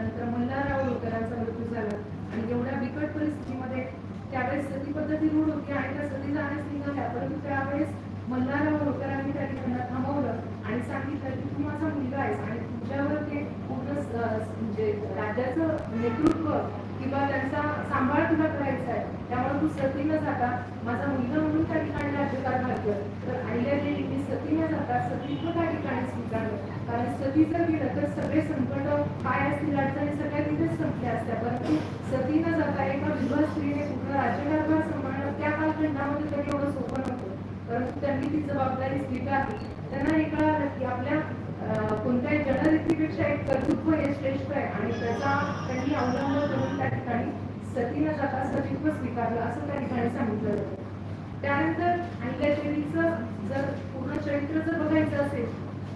त्यानंतर मल्हारराव लोकरांचा मृत्यू झाला. आणि एवढ्या बिकट परिस्थितीमध्ये त्यावेळेस सती पद्धती रूढ होती आणि त्या सती जाण्यास निघाल्या परंतु त्यावेळेस मल्हारराव लोकरांनी त्या ठिकाणी थांबवलं आणि सांगितलं की तू माझा मुलगा आहेस आणि तुझ्यावर ते पूर्ण म्हणजे राज्याचं नेतृत्व किंवा त्यांचा सांभाळ तुला करायचा आहे त्यामुळे तू सती न जाता. माझा मुलगा म्हणून त्या ठिकाणी राज्यकारभार कर तर आईला देवीने सती न जाता सतीत्व त्या ठिकाणी स्वीकारलं कारण सती जर गेलं तर सगळे संकट काय असतील अडचणी सगळ्या तिथेच संपल्या असत्या. परंतु सती न जाता एका विधवा स्त्रीने कुठला राज्यकारभार सांभाळणं त्या कालखंडामध्ये तरी एवढं सोपं नव्हतं. परंतु त्यांनी ती जबाबदारी स्वीकारली. त्यांना एका की आपल्या कोणत्याही जनरितीपेक्षा एक कर्तृत्व हे श्रेष्ठ आहे. आणि त्याचा त्यांनी अवलंब करून त्या ठिकाणी सतीनं जाता सतीत्व स्वीकारलं असं त्या ठिकाणी सांगितलं जातं. त्यानंतर अहिल्या जर पूर्ण चरित्र जर बघायचं असेल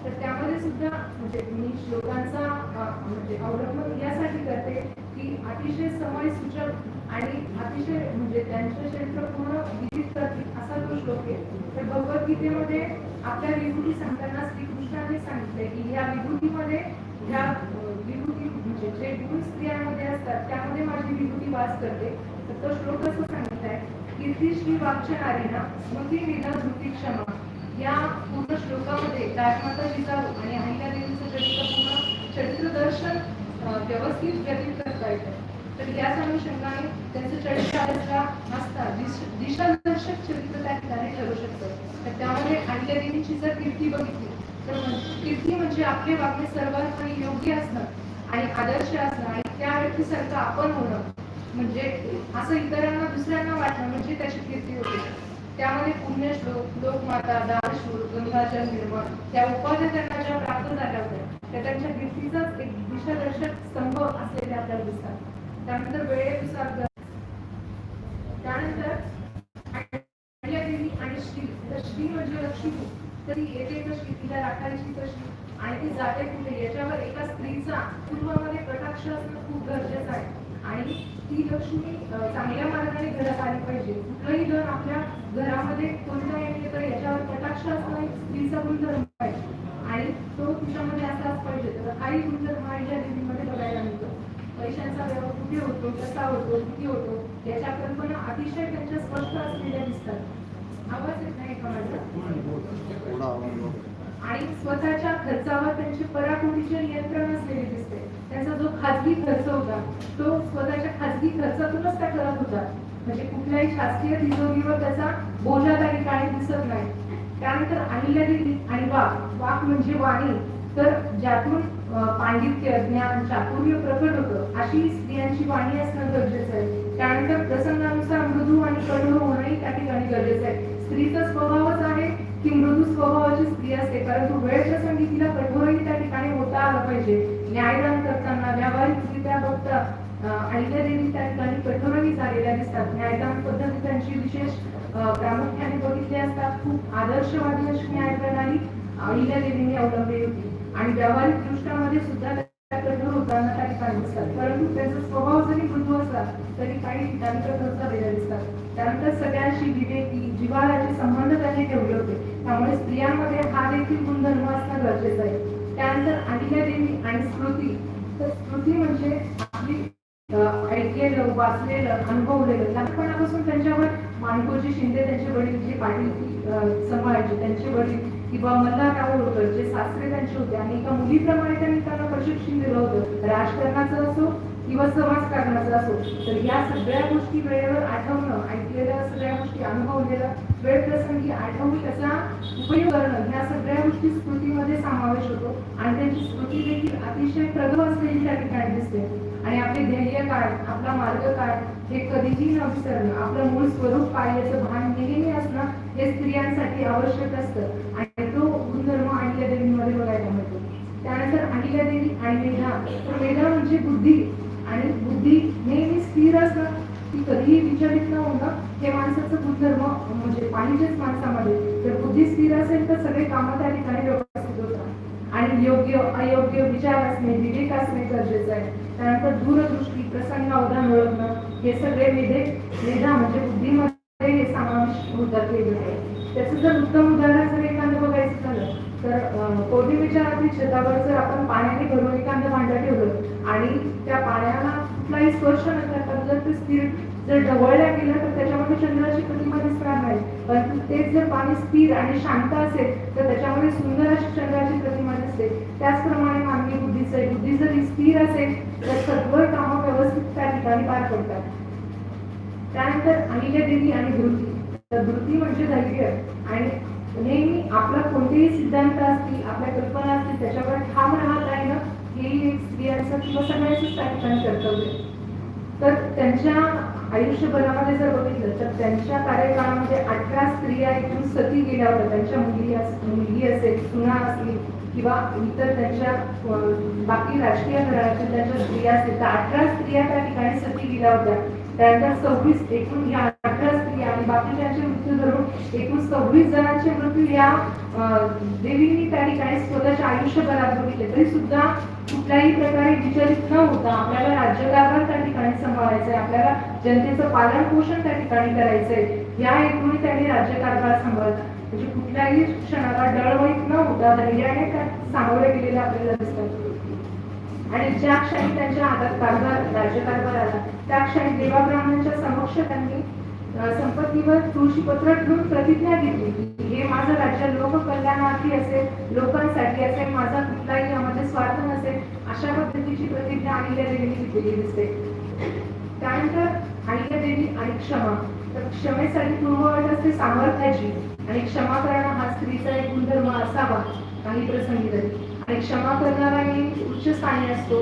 तर त्यामध्ये सुद्धा म्हणजे मी श्लोकांचा म्हणजे अवलंबन यासाठी करते की अतिशय समय सूचक आणि अतिशय म्हणजे त्यांचं चरित्र पूर्ण विदित करतील असा तो श्लोक आहे तर भगवद्गीतेमध्ये आपल्या विभूती सांगताना श्रीकृष्णाने सांगितले की या विभूतीमध्ये ह्या विभूती म्हणजे जे गुण स्त्रियांमध्ये असतात त्यामध्ये माझी विभूती वास करते. तर तो श्लोक असं सांगितलाय कीर्ती श्री वाक्षणारीना स्मृती निधा धृती क्षमा. या पूर्ण श्लोकामध्ये राजमाता जिजाऊ आणि अहिल्या देवीचं चरित्र पूर्ण चरित्र दर्शन व्यवस्थित व्यतीत करता येतं. तर याच अनुषंगाने त्यांचं चरित्र असता दिशादर्शक चरित्र त्या ठिकाणी ठरू शकतं. तर त्यामध्ये आणल्या देवीची जर कीर्ती बघितली तर कीर्ती म्हणजे आपले वागणे सर्वांपणे योग्य असणं आणि आदर्श असणं आणि त्या व्यक्तीसारखं आपण होणं. म्हणजे असं इतरांना दुसऱ्यांना वाटणं म्हणजे त्याची कीर्ती होते. त्यामध्ये पुण्यश्लोक लोकमाता दानशूर गंगाजल निर्मळ त्या उपाध्या त्यांना ज्या प्राप्त झाल्या होत्या त्या त्यांच्या कीर्तीचाच एक दिशादर्शक स्तंभ असलेले आपल्याला दिसतात. त्यानंतर वेळेनुसार त्यानंतर आणि श्री तर श्री म्हणजे लक्ष्मी. तर ती येते कशी तिला राखायची कशी आणि ती जाते कुठे याच्यावर एका स्त्रीचा पूर्वामध्ये कटाक्ष असणं खूप गरजेचं आहे. आणि ती लक्ष्मी चांगल्या मार्गाने घरात आली पाहिजे. कुठलंही जर आपल्या घरामध्ये कोणता येते तर याच्यावर कटाक्ष असणं स्त्रीचा गुणधर्म पाहिजे आणि तो तिच्यामध्ये असाच पाहिजे. तर काही गुणधर्म अहिल्या देवीमध्ये बघायला मिळतो. पैशांचा व्यवहार कुठे होतो कसा होतो किती होतो याच्या कल्पना अतिशय त्यांच्या स्पष्ट असलेल्या दिसतात. आवाज येत नाही का माझा? आणि स्वतःच्या खर्चावर त्यांचे पराकोटीचे नियंत्रण असलेले दिसते. त्यांचा जो खाजगी खर्च होता तो स्वतःच्या खाजगी खर्चातूनच त्या करत होता. म्हणजे कुठल्याही शासकीय तिजोरीवर त्याचा बोजा काही काही दिसत नाही. त्यानंतर अहिल्यादेवी आणि वाक वाक म्हणजे वाणी. तर ज्यातून पांडित्य ज्ञान चातुर्य प्रकट होतं. अशी स्त्रियांची वाणी असणं गरजेचं आहे. त्यानंतर प्रसंगानुसार मृदू आणि कडू होणंही त्या ठिकाणी गरजेचं आहे. स्त्रीचा स्वभावच आहे की मृदू स्वभावाची स्त्री असते परंतु वेळ प्रसंगी तिला कठोरही त्या ठिकाणी होता आलं पाहिजे. न्यायदान करताना व्यावहारिकरित्या बघता आणि त्या देवी त्या ठिकाणी कठोरही झालेल्या दिसतात. न्यायदान पद्धती त्यांची विशेष प्रामुख्याने बघितली असतात. खूप आदर्शवादी अशी न्याय प्रणाली अहिल्या देवीने अवलंबली होती. आणि व्यावहारिक दृष्ट्यामध्ये सुद्धा त्या होताना त्या दिसतात परंतु त्यांचा स्वभाव जरी मृदू असला तरी काही ठिकाणी कठोर दिसतात. त्यानंतर सगळ्यांशी विवेकी जिव्हाळ्याचे संबंध त्यांनी ठेवले होते. त्यामुळे स्त्रियांमध्ये हा देखील गुणधर्म असणं गरजेचं आहे. त्यानंतर अहिल्या देवी आणि स्मृती. तर स्मृती म्हणजे आपली अं, ऐकलेलं वाचलेलं अनुभवलेलं. लहानपणापासून त्यांच्यावर मानकोजी शिंदे त्यांचे वडील जे पाटील सांभाळायचे त्यांचे वडील किंवा मल्हारराव होळकर जे सासरे त्यांचे होते आणि एका मुलीप्रमाणे त्यांनी त्यांना प्रशिक्षण दिलं होतं राजकारणाचं असो किंवा समाजकारणाचं असो तर या सगळ्या गोष्टी वेळेवर आठवणं ऐकलेल्या सगळ्या गोष्टी अनुभवलेल्या वेळ प्रसंगी आठवून त्याचा उपयोग करणं ह्या सगळ्या गोष्टी स्मृतीमध्ये समावेश होतो. आणि त्यांची स्मृती देखील अतिशय प्रगत असलेली त्या ठिकाणी दिसते. आणि आपले ध्येय काय आपला मार्ग काय हे कधीही न विसरणं आपलं मूळ स्वरूप काय याचं भान नेहमी असणं हे स्त्रियांसाठी आवश्यक असतं आणि तो गुणधर्म अहिल्या देवीमध्ये बघायला मिळतो त्यानंतर अहिल्या देवी आणि मेधा तर मेधा म्हणजे बुद्धी. आणि बुद्धी नेहमी स्थिर असणं ती कधीही विचलित न होणं हे माणसाचं गुणधर्म म्हणजे पाहिजेच माणसामध्ये. जर बुद्धी स्थिर असेल तर सगळे कामं त्या ठिकाणी व्यवस्थित होतात. आणि योग्य अयोग्य विचार असणे विवेक असणे गरजेचं आहे. त्यानंतर दूरदृष्टी प्रसंग अवधान ओळखणं हे सगळे मेधे मेधा म्हणजे बुद्धीमध्ये हे समाविष्ट होतात हे घटक. त्याचं जर उत्तम उदाहरण जर एखादं बघायचं झालं छतावर जर आपण पाण्याने भरून एखादं भांडं ठेवलं आणि स्पर्श न करता जर ते स्थिर जर ढवळल्या गेलं तर त्याच्यामध्ये चंद्राची प्रतिमा दिसणार नाही. परंतु तेच जर पाणी स्थिर आणि शांत असेल तर त्याच्यामध्ये सुंदर अशी चंद्राची प्रतिमा दिसते. त्याचप्रमाणे मानवी बुद्धीचं आहे बुद्धी जर स्थिर असेल तर सगळं कामं व्यवस्थित त्या ठिकाणी पार पडतात. त्यानंतर अनिल्य देवी आणि धृती. तर धृती म्हणजे धैर्य. आपला कोणतेही सिद्धांत असतील आपल्या कल्पना असतील त्याच्यावर ठाम राहत राहिलं हे एक स्त्रियांचं किंवा सगळ्यांचंच त्या ठिकाणी कर्तव्य तर त्यांच्या आयुष्यभरामध्ये जर बघितलं तर त्यांच्या कार्यकाळामध्ये अठरा स्त्रिया इथून सती गेल्या होत्या. त्यांच्या मुली मुलगी असेल सुना असतील किंवा इतर त्यांच्या बाकी राजकीय घराण्याच्या त्यांच्या स्त्रिया असतील तर अठरा स्त्रिया त्या ठिकाणी सती गेल्या होत्या. त्यानंतर सव्वीस एकूण या बाकीच्यांचे मृत्यू धरून एकूण सव्वीस जणांचे मृत्यू या देवींनी त्या ठिकाणी स्वतःच्या आयुष्यभरात बघितले तरी सुद्धा कुठल्याही प्रकारे विचलित न होता आपल्याला राज्यकारभार त्या ठिकाणी सांभाळायचंय आपल्याला जनतेचं पालन पोषण त्या ठिकाणी करायचंय. या हेतूने त्यांनी राज्यकारभार सांभाळला म्हणजे कुठल्याही क्षणाला डळवळीत न होता धैर्याने त्या सामोरे गेलेले आपल्याला दिसतात. आणि ज्या क्षणी त्यांच्या हातात कारभार राज्यकारभार आला त्या क्षणी देवाब्राह्मणांच्या समक्ष त्यांनी संपत्तीवर तुळशीपत्र ठेवून प्रतिज्ञा घेतली की हे माझं राज्य लोककल्याणार्थी असेल लोकांसाठी असेल माझा कुठलाही यामध्ये स्वार्थ नसेल अशा पद्धतीची प्रतिज्ञा अहिल्या देवीने घेतलेली दिसते. त्यानंतर अहिल्या देवी आणि क्षमा. तर क्षमेसाठी पूर्ववट असते सामर्थ्याची आणि क्षमा करणं हा स्त्रीचा एक गुणधर्म असावा काही प्रसंगी तरी. आणि क्षमा करणारा हे उच्च स्थानी असतो.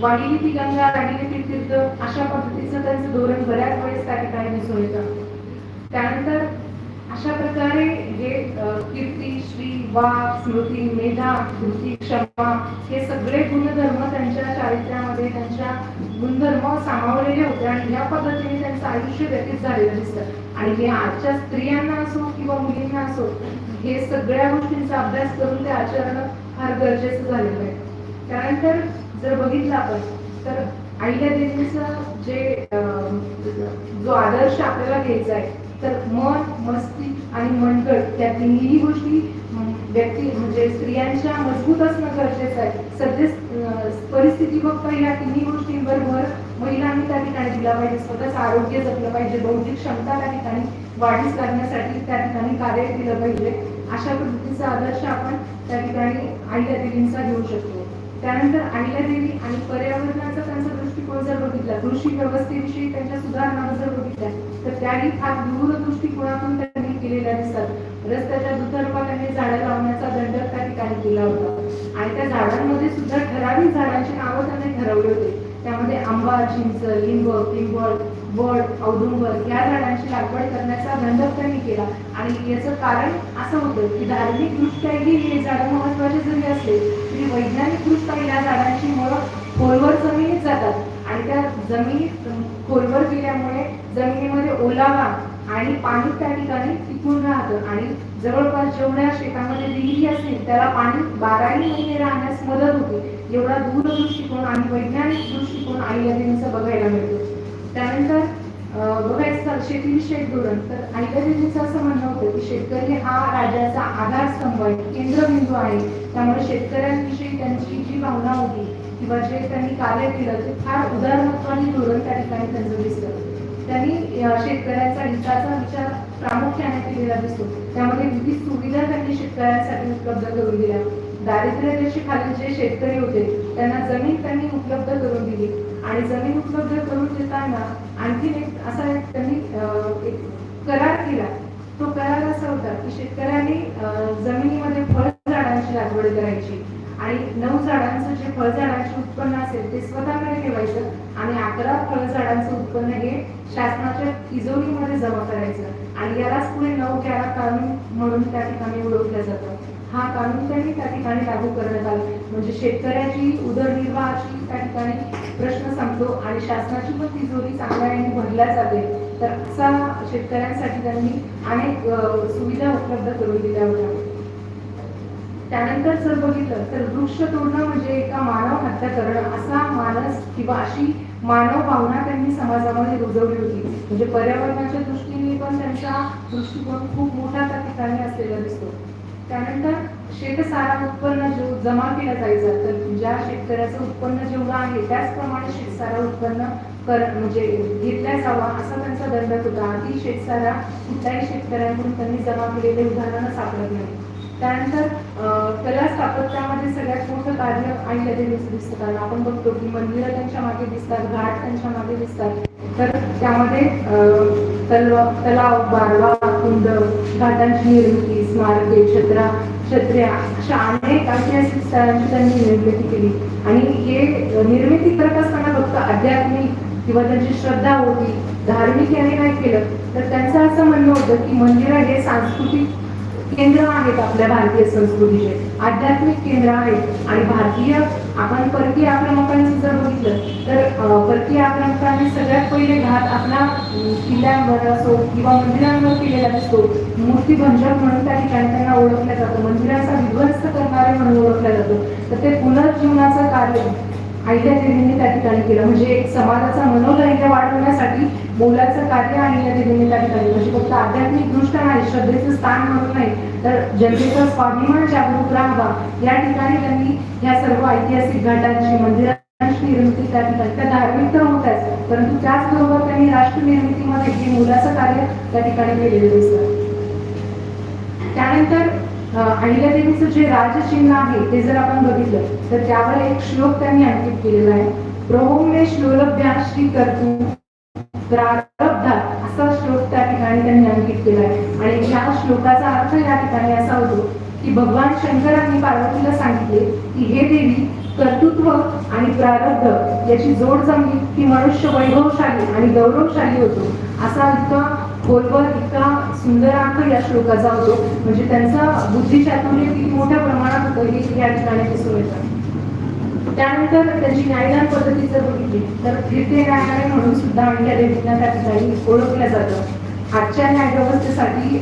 वाढिली ती गंगा राहिली ती तीर्थ अशा पद्धतीचं त्यांचं धोरण बऱ्याच वेळेस त्या ठिकाणी दिसून येतं. त्यानंतर अशा प्रकारे हे कीर्ती श्री वा स्मृती मेधा धृती क्षमा हे सगळे गुणधर्म त्यांच्या चारित्र्यामध्ये त्यांच्या गुणधर्म सामावलेले होते आणि या पद्धतीने त्यांचं आयुष्य व्यतीत झालेलं दिसतं. आणि हे आजच्या स्त्रियांना असो किंवा मुलींना असो हे सगळ्या गोष्टींचा अभ्यास करून ते आचरण फार गरजेचं झालेलं आहे. त्यानंतर जर बघितलं आपण तर आईल्या देवीचं जे जो आदर्श आपल्याला घ्यायचा आहे तर मन मस्ती आणि मनगट त्या तिन्ही गोष्टी व्यक्ती म्हणजे स्त्रियांच्या मजबूत असणं गरजेचं आहे. सध्या परिस्थिती बघता या तिन्ही गोष्टींवर भर महिलांनी त्या ठिकाणी दिला पाहिजे. स्वतःच आरोग्य जपलं पाहिजे बौद्धिक क्षमता त्या ठिकाणी वाढीस करण्यासाठी त्या ठिकाणी कार्य केलं पाहिजे. अशा पद्धतीचा आदर्श आपण त्या ठिकाणी आईल्या देवींचा घेऊ शकतो. त्यानंतर आईल्या देवी आणि पर्यावरणाचा त्यांचा दृष्टिकोन जर बघितला कृषी व्यवस्थेविषयी त्यांच्या सुधारणा जर बघितल्या तर त्याही फार दूर दृष्टिकोनातून त्यांनी केलेल्या दिसतात. रस्त्याच्या दुतर्फा त्यांनी झाडं लावण्याचा दंड त्या ठिकाणी केला होता. आणि त्या झाडांमध्ये सुद्धा ठराविक झाडांची नावं त्यांनी ठरवली होती. त्यामध्ये आंबा चिंच लिंब पिंपळ वड औदुंबर या झाडांची लागवड करण्याचा धंदक त्यांनी केला. आणि याचं कारण असं होतं की धार्मिकदृष्ट्याही हे झाडं महत्त्वाचे जरी असले तरी वैज्ञानिकदृष्ट्या या झाडांची मुळं खोलवर जमिनीत जातात. आणि त्या जमिनीत खोलवर गेल्यामुळे जमिनीमध्ये ओलावा आणि पाणी त्या ठिकाणी टिकून राहतं. आणि जवळपास जेवढ्या शेतामध्ये विहिरी असेल त्याला पाणी बाराही महिने राहण्यास मदत होते. एवढा दूरदृष्टिकोन आणि वैज्ञानिक दृष्टिकोन आईला देवींचा बघायला मिळतो. त्यानंतर अं, बघायचं झालं शेत धोरण. तर आईदेवीचं असं म्हणणं होतं की शेतकरी हा राज्याचा आधारस्तंभ आहे केंद्रबिंदू आहे. त्यामुळे शेतकऱ्यांविषयी त्यांची जी भावना होती किंवा जे त्यांनी कार्य केलं ते फार उदारमत्वाने धोरण त्या ठिकाणी त्यांचं दिसतं. त्यांनी शेतकऱ्यांचा हिताचा विचार प्रामुख्याने केलेला दिसतो. त्यामध्ये विविध सुविधा त्यांनी शेतकऱ्यांसाठी उपलब्ध करून दिल्या. दारिद्र्य खालील जे शेतकरी होते त्यांना जमीन त्यांनी उपलब्ध करून दिली. आणि जमीन उपलब्ध करून देताना आणखीन एक असा एक त्यांनी एक करार केला. तो करार असा होता की शेतकऱ्यांनी जमिनीमध्ये जमिनीमध्ये फळझाडांची लागवड करायची. आणि नऊ झाडांचं जे फळझाडांचे उत्पन्न असेल ते स्वतःकडे ठेवायचं आणि अकरा फळझाडांचं उत्पन्न हे शासनाच्या तिजोरीमध्ये जमा करायचं. आणि यालाच पुढे नऊ कॅरा कानून म्हणून त्या ठिकाणी ओळखलं जातं. हा कानून त्यांनी त्या ठिकाणी लागू करण्यात आला. म्हणजे शेतकऱ्याची उदरनिर्वाहाची त्या ठिकाणी प्रश्न संपतो आणि शासनाची पण तिजोरी चांगल्या याने भरल्या जाते. तर असा शेतकऱ्यांसाठी त्यांनी अनेक सुविधा उपलब्ध करून दिल्या होत्या. त्यानंतर जर बघितलं तर वृक्ष तोडणं म्हणजे एका मानव हत्या करणं. असा मानस किंवा अशी मानव भावना त्यांनी समाजामध्ये रुजवली होती. म्हणजे पर्यावरणाच्या दृष्टीने पण त्यांचा दृष्टिकोन खूप मोठा त्या ठिकाणी असलेला दिसतो. त्यानंतर शेतसारा उत्पन्न जो जमा केला जायचा तर ज्या शेतकऱ्याचं उत्पन्न जेवढं आहे त्याचप्रमाणे शेतसारा उत्पन्न कर म्हणजे घेतल्या जावा असा त्यांचा दंडक होता. आधी शेतसारा कुठल्याही शेतकऱ्यांकडून त्यांनी जमा केलेले उदाहरण सापडत नाही. त्यानंतर कला स्थापत्यामध्ये सगळ्यात मोठं कार्य आणि देवीचं दिसतं. कारण आपण बघतो की मंदिरं त्यांच्या मागे दिसतात घाट त्यांच्या मागे दिसतात. तर त्यामध्ये तलवा तलाव बारवा कुंड घाटांची निर्मिती स्मारके छत्रा छत्र्या अशा अनेक ऐतिहासिक स्थळांची त्यांनी निर्मिती केली. आणि हे निर्मिती करत असताना फक्त आध्यात्मिक किंवा त्यांची श्रद्धा होती धार्मिक याने नाही केलं तर त्यांचं असं म्हणणं होतं की मंदिरं हे सांस्कृतिक केंद्र आहेत आपल्या भारतीय संस्कृतीचे. आध्यात्मिक केंद्र आहेत. आणि भारतीय आपण परकीय आक्रमकांचं जर बघितलं तर परकीय आक्रमकांनी सगळ्यात पहिले घात आपला किल्ल्यांवर असो किंवा मंदिरांवर केलेला असतो. मूर्ती भंजक म्हणून त्या ठिकाणी त्यांना ओळखल्या जातो. मंदिराचा विध्वस्त करणारे म्हणून ओळखला जातो. तर ते पुनर्जीवनाचं कार्य आणि त्या दिदींनी त्या ठिकाणी केलं. म्हणजे एक समाजाचा मनोधैर्य वाढवण्यासाठी मोलाचं कार्य आणि या दिदींनी त्या ठिकाणी म्हणजे फक्त आध्यात्मिक दृष्ट्या नाही श्रद्धेचं स्थान म्हणून नाही तर जनतेचा स्वाभिमान जागरूक राहावा. या ठिकाणी त्यांनी या सर्व ऐतिहासिक घाटांची मंदिरांची निर्मिती त्या ठिकाणी त्या धार्मिक तर होत्याच परंतु त्याचबरोबर त्यांनी राष्ट्र निर्मितीमध्ये हे मोलाचं कार्य त्या ठिकाणी केलेलं दिसतं. त्यानंतर अहिल्यादेवीचं जे राजचिन्ह आहे ते जर आपण बघितलं तर त्यावर एक श्लोक त्यांनी अंकित केलेला आहे. प्रहोम्य श्लोलभ्या श्री कर्तू प्रारब्धा असा श्लोक त्या ठिकाणी त्यांनी अंकित केला आहे आणि या श्लोकाचा अर्थ या ठिकाणी असा होतो की भगवान शंकरांनी पार्वतीला सांगितले की हे देवी कर्तृत्व आणि प्रारब्ध याची जोड जमली की मनुष्य वैभवशाली आणि गौरवशाली होतो. असा इतका खोलवर इतका सुंदर अर्थ या श्लोकाचा होतो. म्हणजे त्यांचा बुद्धिचातुर्य किती मोठ्या प्रमाणात होतं हे या ठिकाणी दिसून येतं. त्यानंतर त्यांची न्यायदान पद्धती जर बघितली. तर फिरते न्यायालय म्हणून सुद्धा या देवींना त्या ठिकाणी ओळखलं जातं. आजच्या न्यायव्यवस्थेसाठी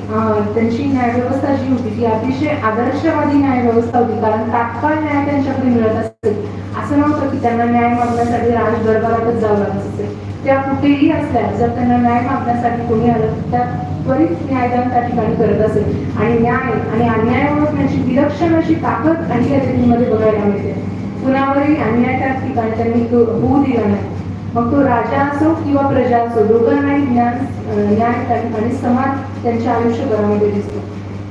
त्यांची न्यायव्यवस्था जी होती ती अतिशय आदर्शवादी न्यायव्यवस्था होती. कारण तात्काळ न्याय त्यांच्याकडे मिळत असेल असं नव्हतं की त्यांना न्याय मागण्यासाठी राज दरबारातच जावं लागत असेल. त्या कुठेही असल्या जर त्यांना न्याय मागण्यासाठी कोणी आलं त्या त्वरित न्यायदान त्या ठिकाणी करत असेल. आणि न्याय आणि अन्याय ओळखण्याची विलक्षण अशी ताकद आणि या बघायला मिळते. कुणावरही अन्याय त्या ठिकाणी त्यांनी होऊ दिला नाही. मग तो राजा असो किंवा प्रजा असो दोघांनाही ज्ञान न्याय त्या ठिकाणी समान त्यांच्या आयुष्यभरामध्ये दिसतो.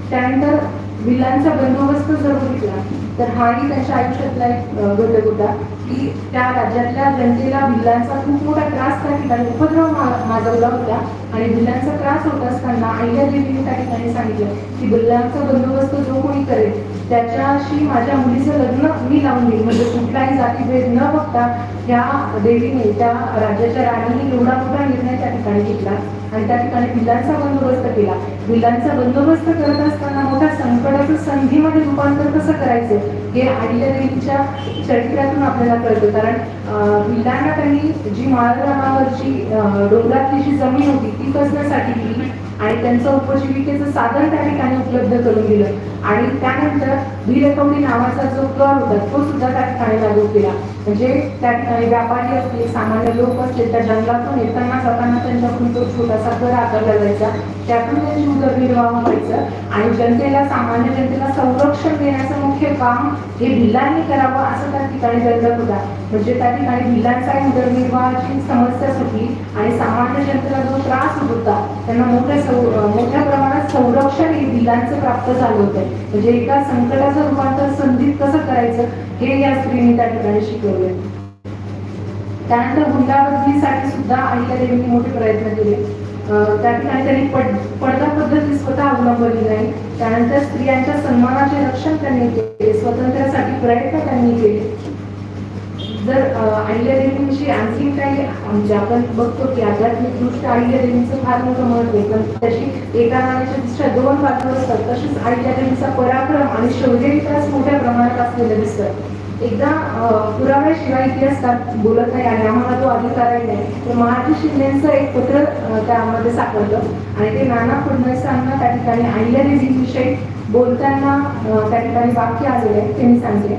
त्यानंतर विलांचा बंदोबस्त जर बघितला तर हाही त्यांच्या आयुष्यातला एक घटक होता की त्या राज्यातल्या जनतेला भिल्लांचा खूप मोठा त्रास त्या ठिकाणी उपद्रव माजवला होता आणि भिल्लांचा त्रास होत असताना अहिल्यादेवीने त्या ठिकाणी सांगितलं की बिल्लांचा बंदोबस्त जो कोणी करेल त्याच्याशी माझ्या मुलीचं लग्न मी लावून देईन म्हणजे कुठलाही जातीभेद न बघता त्या देवीने त्या राज्याच्या राणीने एवढा मोठा निर्णय त्या ठिकाणी घेतला आणि त्या ठिकाणी बिलांचा बंदोबस्त केला. बिलांचा बंदोबस्त करत असताना मोठ्या संकटाचं संधीमध्ये रूपांतर कसं करायचं हे आडिल्या देवीच्या चरित्रातून आपल्याला कळतं. कारण बिलांना त्यांनी जी माळरामावरची डोंगरातली जी जमीन होती ती कसण्यासाठी दिली. आणि त्यांचं उपजीविकेचं साधन त्या ठिकाणी उपलब्ध करून दिलं. आणि त्यानंतर भिरकवडी नावाचा जो कर होता तो सुद्धा त्या ठिकाणी लागू केला. म्हणजे त्या ठिकाणी व्यापारी असले सामान्य लोक असले त्या जंगलातून येताना जाताना त्यांच्याकडून तो छोटासा कर आकारला जायचा. त्यातून त्यांची उदरनिर्वाह व्हायचं. आणि जनतेला सामान्य जनतेला संरक्षण देण्याचं मुख्य काम हे भिल्लांनी करावं असं त्या ठिकाणी दंडक होता. म्हणजे त्या ठिकाणी भिल्लांचाही उदरनिर्वाहाची समस्या सुटली आणि सामान्य जनतेला जो त्रास होत होता त्यांना मोठ्या सौ मोठ्या प्रमाणात संरक्षण हे भिल्लांचं प्राप्त झालं होतं. म्हणजे एका संकटाचं रूपांतर संधीत कसं करायचं हे या स्त्रीने त्या ठिकाणी शिकवले. त्यानंतर हुंडाबंदीसाठी सुद्धा अहिल्यादेवींनी मोठे प्रयत्न केले. त्या ठिकाणी त्यांनी पड पडदा पद्धती स्वतः अवलंबली नाही. त्यानंतर स्त्रियांच्या सन्मानाचे रक्षण त्यांनी केले. स्वातंत्र्यासाठी प्रयत्न त्यांनी केले. जर अं, अहिल्यादेवींविषयी आणखी काही म्हणजे आपण बघतो की आध्यात्मिक दृष्ट्या अहिल्यादेवींचं फार मोठं महत्त्व आहे. पण त्याची एका नाण्याच्या दुसऱ्या दोन बाजू असतात तसेच अहिल्यादेवींचा पराक्रम आणि शौर्यविकास मोठ्या प्रमाणात असलेलं दिसतं. एकदा पुराव्याशिवाय इतिहासकार बोलत नाही आणि आम्हाला तो अधिकार नाही तर महाराज शिंदेचं एक पत्र त्यामध्ये सापडलं आणि ते नाना फडणवीसांना त्या ठिकाणी अहिल्यादेवींविषयी बोलताना त्या ठिकाणी वाक्य आलेले आहे ते मी सांगते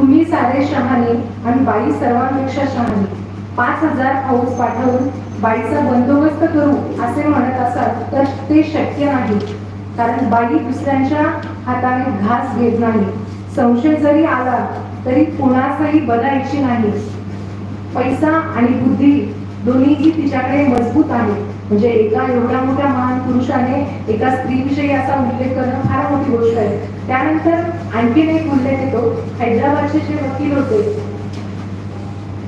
तुम्ही सारे शहाणे आणि बाई सर्वांपेक्षा शहाणे. पाच हजार फौज पाठवून बाईचा बंदोबस्त करू असे म्हणत असाल तर ते शक्य नाही. कारण बाई दुसऱ्यांच्या हाताने घास घेत नाही. संशय जरी आला तरी कुणाचाही बदायची नाही. पैसा आणि बुद्धी दोन्हीही तिच्याकडे मजबूत आहे. म्हणजे एका एवढ्या मोठ्या महान पुरुषाने एका स्त्रीविषयी असा उल्लेख करणं फार मोठी गोष्ट आहे. त्यानंतर आणखीन एक उल्लेख येतो. हैदराबादचे जे वकील होते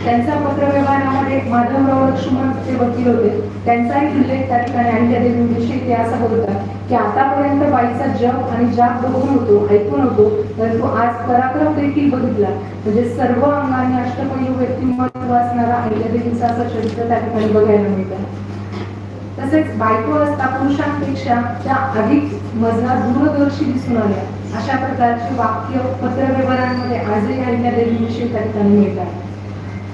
त्यांचा पत्रव्यवहारामध्ये माधवराव लक्ष्मण जे वकील होते. त्यांचाही उल्लेख त्या ठिकाणी आणि त्या दिवशी ते असं बोलतात की आतापर्यंत बाईचा जग आणि जाग बघून होतो ऐकून होतो तर तो आज पराक्रम देखील बघितला. म्हणजे सर्व अंगाने अष्टपैलू व्यक्तिमत्व असणारा अहिल्यादेवीचा असं चरित्र त्या ठिकाणी बघायला मिळतं. तसेच बायको असता पुरुषांपेक्षा त्या अधिक मजला दूरदर्शी दिसून आल्या. अशा प्रकारचे वाक्य पत्रव्यवहारांमध्ये आजही अहिल्यादेवीविषयी देवीविषयी ठिकाणी मिळतात.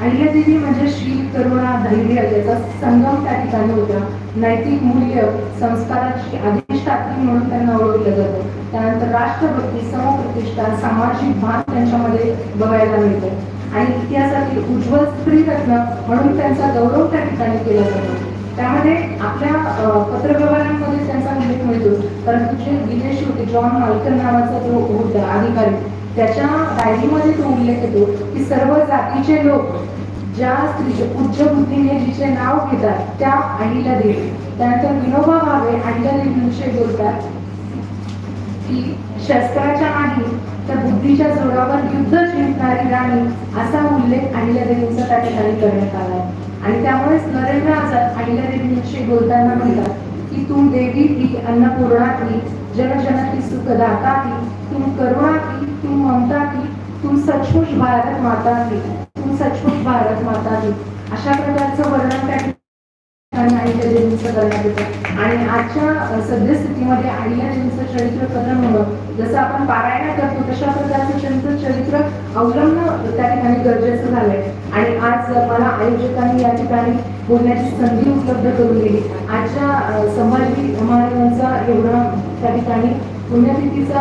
अहिल्यादेवी म्हणजे शील करुणा धैर्य याचा संगम त्या ठिकाणी होता. नैतिक मूल्य संस्काराची अधिष्ठात्री म्हणून त्यांना ओळखलं जातं. त्यानंतर राष्ट्रभक्ती समप्रतिष्ठा सामाजिक भान त्यांच्यामध्ये बघायला मिळतं. आणि इतिहासातील उज्ज्वल स्त्री रत्न म्हणून त्यांचा गौरव त्या ठिकाणी केला जातो. त्यामध्ये आपल्या पत्रव्यवहार पत्रव्यवहारांमध्ये त्यांचा उल्लेख मिळतो परंतु जे विदेशी होते जॉन मालकन नावाचा जो होता अधिकारी त्याच्या डायरीमध्ये तो उल्लेख येतो की सर्व जातीचे लोक ज्या स्त्री उच्च बुद्धीने जिचे नाव घेतात त्या अहिल्या देवी त्यानंतर विनोबा भावे अहिल्या देवीविषयी बोलतात की शस्त्राच्या नाही तर बुद्धीच्या जोरावर युद्ध जिंकणारी राणी असा उल्लेख अहिल्यादेवींचा त्या ठिकाणी करण्यात आला. आणि त्यामुळेच नरेंद्र आझाद अहिल्यादेवींविषयी बोलताना म्हणतात की तुम देवी थी अन्नपूर्णा थी जन जन की सुखदाता थी तुम करुणा थी तुम ममता थी तुम सचमुच भारत माता थी तुम सचमुच भारत माता थी अशा प्रकारचं वर्णन त्या आणि अहिल्यादेवींचं करण्यात येतं. आणि आजच्या अ, सद्यस्थितीमध्ये अहिल्यादेवींचं चरित्र कथन होणं जसं आपण पारायण करतो तशा प्रकारचं त्यांचं चरित्र अवलंबन त्या ठिकाणी गरजेचं झालंय. आणि आज मला आयोजकांनी या ठिकाणी बोलण्याची संधी उपलब्ध करून दिली. आजच्या संभाजी महाराजांचा एवढा त्या ठिकाणी पुण्यतिथीचा